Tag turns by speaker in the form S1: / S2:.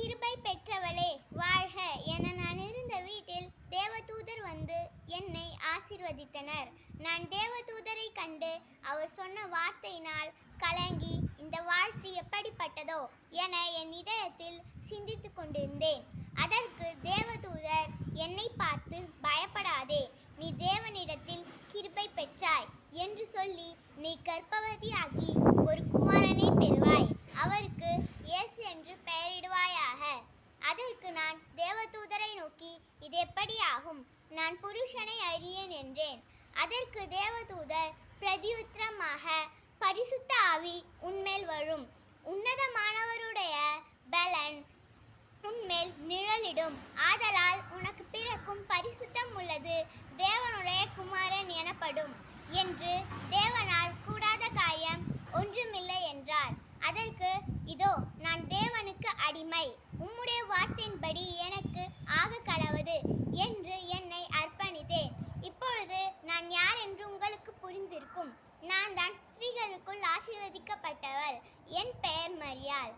S1: கிருபை பெற்றவளே வாழ்க. என நான் இருந்த வீட்டில் தேவதூதர் வந்து என்னை ஆசிர்வதித்தனர். நான் தேவதூதரை கண்டு அவர் சொன்ன வார்த்தையினால் கலங்கி இந்த வாழ்த்து எப்படிப்பட்டதோ என என் இதயத்தில் சிந்தித்து கொண்டிருந்தேன். அதற்கு தேவதூதர் என்னை பார்த்து பயப்படாதே நீ தேவனிடத்தில் கிருபை பெற்றாய் என்று சொல்லி நீ கர்ப்பவதியாகி ஆகி அதற்கு நான் தேவதூதரை நோக்கி இது எப்படி ஆகும் நான் புருஷனை அறியேன் என்றேன். அதற்கு தேவதூதர் பிரதியுத்திரமாக பரிசுத்த ஆவி உன்மேல் வரும். உன்னதமானவருடைய பலன் உன்மேல் நிழலிடும். ஆதலால் உனக்கு பிறக்கும் பரிசுத்தம் உள்ளது. தேவனுடைய குமாரன் எனப்படும் என்று தேவனால் கூடாத காரியம் ஒன்றுமில்லை என்றார். அதற்கு இதோ நான் தேவனுக்கு அடிமை. வார்த்தையின்படி எனக்கு ஆக கடவுது என்று என்னை அர்ப்பணித்தேன். இப்பொழுது நான் யார் என்று உங்களுக்கு புரிந்திருக்கும். நான் தான் ஸ்திரீகளுக்குள் ஆசீர்வதிக்கப்பட்டவள். என் பெயர் மரியாள்.